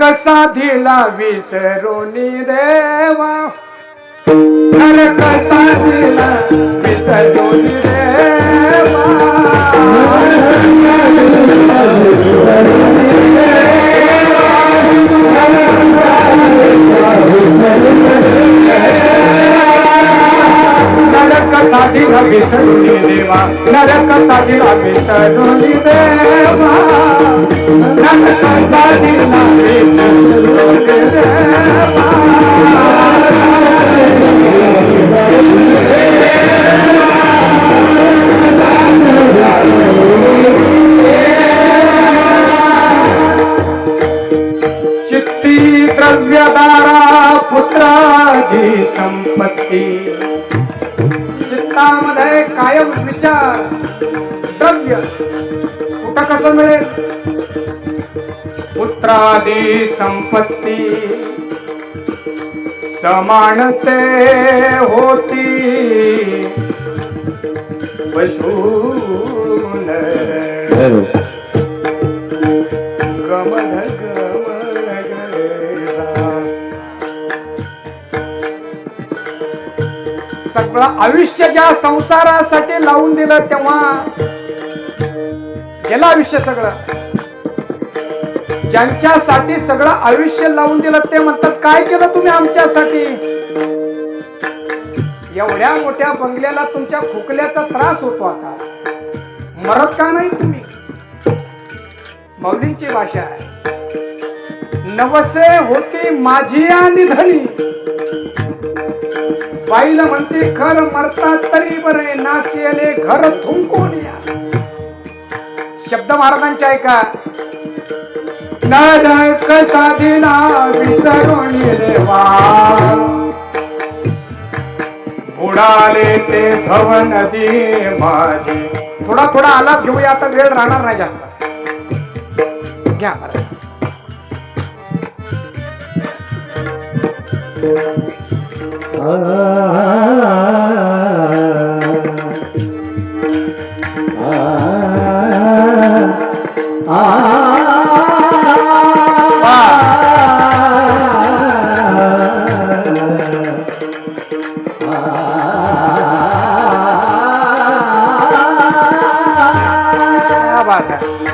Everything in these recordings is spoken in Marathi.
कसा दिला विसरून देवा. नरक साधीला विसरून देवा. नरक साधीला विसरून देवा। नरक साधीला विसरून चित्ती द्रव्यदारा पुत्राची संपत्ती। चित्तामध्ये कायम विचार द्रव्य. कुठं कसं मिळेल? पुत्रादी संपत्ती. समानते होती. पशून सगळं आयुष्य ज्या संसारासाठी लावून दिलं तेव्हा गेलं आयुष्य सगळं. ज्यांच्यासाठी सगळं आयुष्य लावून दिलं ते म्हणतात काय केलं तुम्ही आमच्यासाठी? एवढ्या मोठ्या बंगल्याला तुमच्या खोकल्याचा त्रास होतो आता. मरत का नाही तुम्ही? मौलींची भाषा आहे. नवसे होती माझी आणि धनी. बाईला म्हणते घर मरतात तरी बरे नाशियले घर थुंकून या. शब्द महाराजांच्या ऐका. नरक साधिला विसरून देवा बुडाले ते भव नदी माझी. थोडा थोडा आलाप घेऊया आता वेळ राहणार नाही जास्त. घ्या महाराज. बात है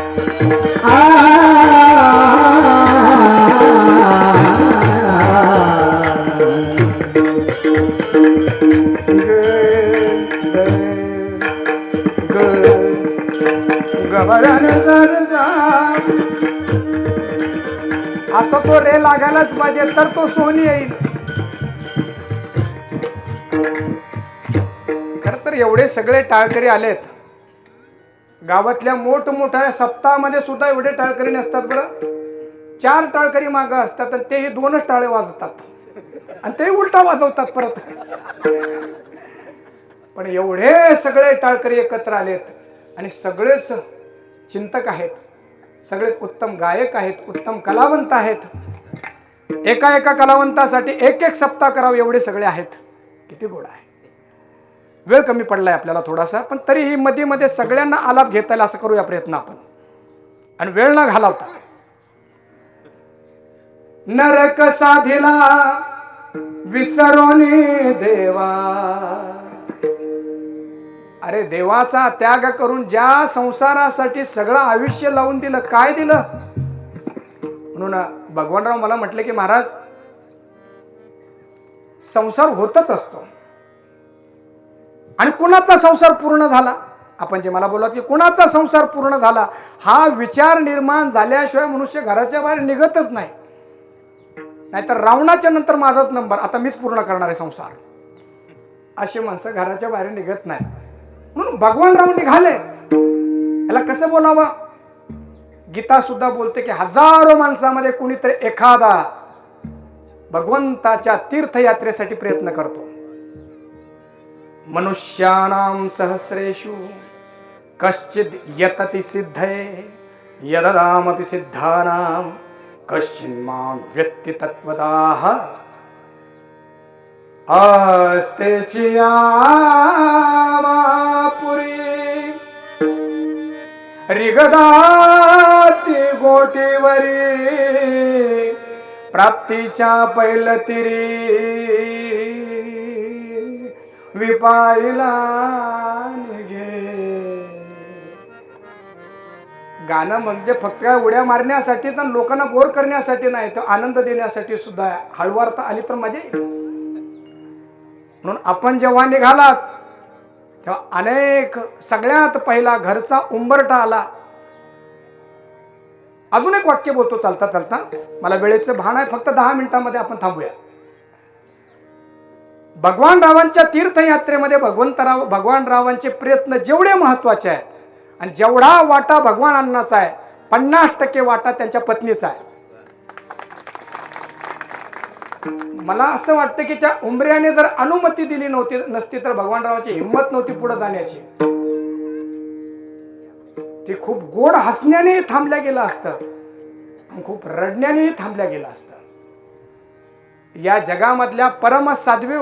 असं तो रे लागायलाच पाहिजे तर तो सोनी येईल. खर तर एवढे सगळे टाळकरी आलेत. गावातल्या मोठमोठ्या सप्ताहामध्ये सुद्धा एवढे टाळकरी नसतात बरं. चार टाळकरी मागं असतात आणि तेही दोनच टाळे वाजतात. आणि ते उलटा वाजवतात परत. पण एवढे सगळे टाळकरी एकत्र आलेत आणि सगळेच चिंतक आहेत. सगळेच उत्तम गायक आहेत उत्तम कलावंत आहेत. एका एका कलावंतासाठी एक एक सप्ताह करावं एवढे सगळे आहेत. किती गोड आहे. वेळ कमी पडलाय आपल्याला थोडासा पण तरीही मध्ये मध्ये सगळ्यांना आलाप घेता येईल असं करूया प्रयत्न आपण. आणि वेळ न घालवता नरक साधिला विसरोनी देवा. अरे देवाचा त्याग करून ज्या संसारासाठी सगळं आयुष्य लावून दिलं काय दिलं? म्हणून भगवानराव मला म्हटले की महाराज संसार होतच असतो. आणि कुणाचा संसार पूर्ण झाला? आपण जे मला बोलत की कुणाचा संसार पूर्ण झाला? हा विचार निर्माण झाल्याशिवाय मनुष्य घराच्या बाहेर निघतच नाही. नाहीतर रावणाच्या नंतर माझाच नंबर. आता मीच पूर्ण करणार आहे संसार. अशी माणसं घराच्या बाहेर निघत नाही. म्हणून भगवान रावण निघाले. याला कसं बोलावं? गीता सुद्धा बोलते की हजारो माणसामध्ये कुणीतरी एखादा भगवंताच्या तीर्थयात्रेसाठी प्रयत्न करतो. मनुष्याणां सहस्रेषु कश्चित् यतति सिद्धे यददामपि सिद्धानाम कश्चिन्मां व्यक्ति तत्वदाः अस्ते पुरी रिगदाती गोटीवरी। प्राप्तीच्या पैलतिरी। विपायला गाणं म्हणजे फक्त काय उड्या मारण्यासाठी तर लोकांना बोर करण्यासाठी नाही तर आनंद देण्यासाठी सुद्धा हळवारता आली तर माझे. म्हणून आपण जेव्हा निघालात तेव्हा अनेक सगळ्यात पहिला घरचा उंबरटा आला. अजून एक वाक्य बोलतो चालता चालता. मला वेळेचं भान आहे फक्त दहा मिनिटांमध्ये आपण थांबूया. भगवान रावांच्या तीर्थयात्रेमध्ये भगवंतराव भगवान रावांचे प्रयत्न जेवढे महत्त्वाचे आहेत आणि जेवढा वाटा भगवान अण्णाचा आहे पन्नास टक्के वाटा त्यांच्या पत्नीचा आहे. मला असं वाटतं की त्या उंबऱ्याने जर अनुमती दिली नव्हती नसती तर भगवानरावाची हिंमत नव्हती पुढे जाण्याची. ते खूप गोड हसण्याने थांबल्या गेलं असतं. आणि खूप रडण्यानेही थांबल्या गेलं असतं. या जगामधल्या परम साध्वी